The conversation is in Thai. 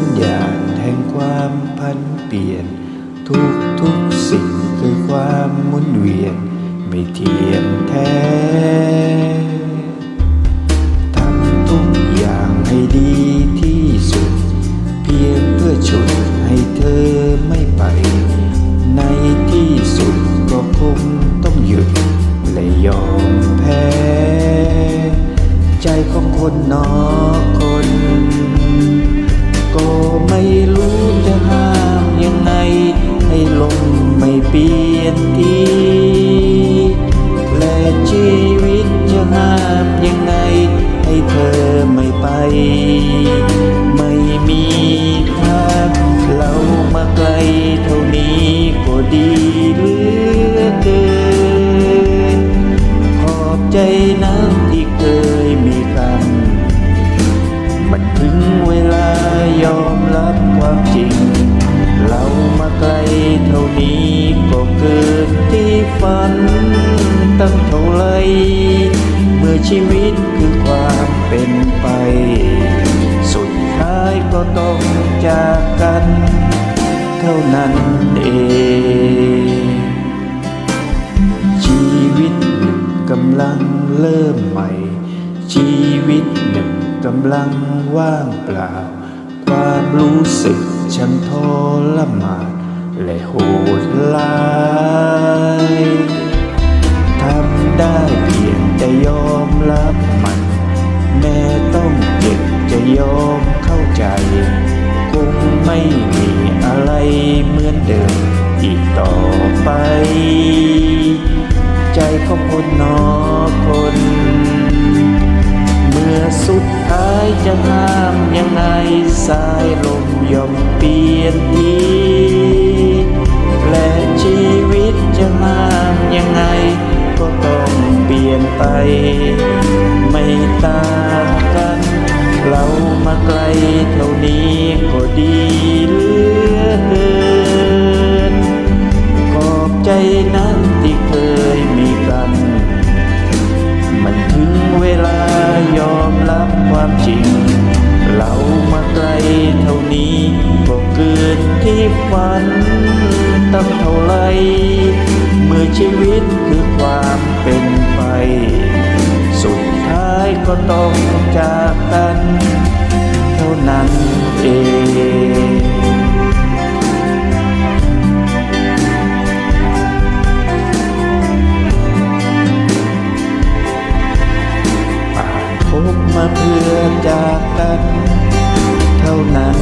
สัญญาณแห่งความพันเปลี่ยน ทุกทุกสิ่งคือความหมุนเวียน ไม่เทียมแท้ทำทุกอย่างให้ดีที่สุด เพียงเพื่อฉุดให้เธอไม่ไป ในที่สุดก็คงต้องหยุดและยอมแพ้ ใจของคนนอกคน ไม่มีทางเรามาไกลเท่านี้ก็ดีเหลือเกิน ขอบใจนะที่เคยมีกันมันถึงเวลายอมรับความจริง เรามาไกลเท่านี้ก็เกินที่ฝันตั้งเท่าไรเมื่อชีวิตคือความเป็นไป จากกัน เท่านั้นเอง ชีวิตหนึ่งกำลังเริ่มใหม่ ชีวิตหนึ่งกำลังว่างเปล่า ความรู้สึกช่างทรมานและโหดร้ายทำได้เพียงแต่ยอมรับมัน แม้ต้องเจ็บจะยอมเข้าใจ งไม่มีอะไรเหมือนเดิมอีกต่อไป ใจของคนนอคน เมื่อสุดท้ายจะห้ามยังไงสายลมย่อมเปลี่ยนทีและชีวิตจะห้ามยังไงก็ต้องเปลี่ยนไป ฝันตั้งเท่าไร เมื่อชีวิตคือความเป็นไป สุดท้ายก็ต้องจากกัน เท่านั้นเองพบมาเพื่อจากกัน เท่านั้น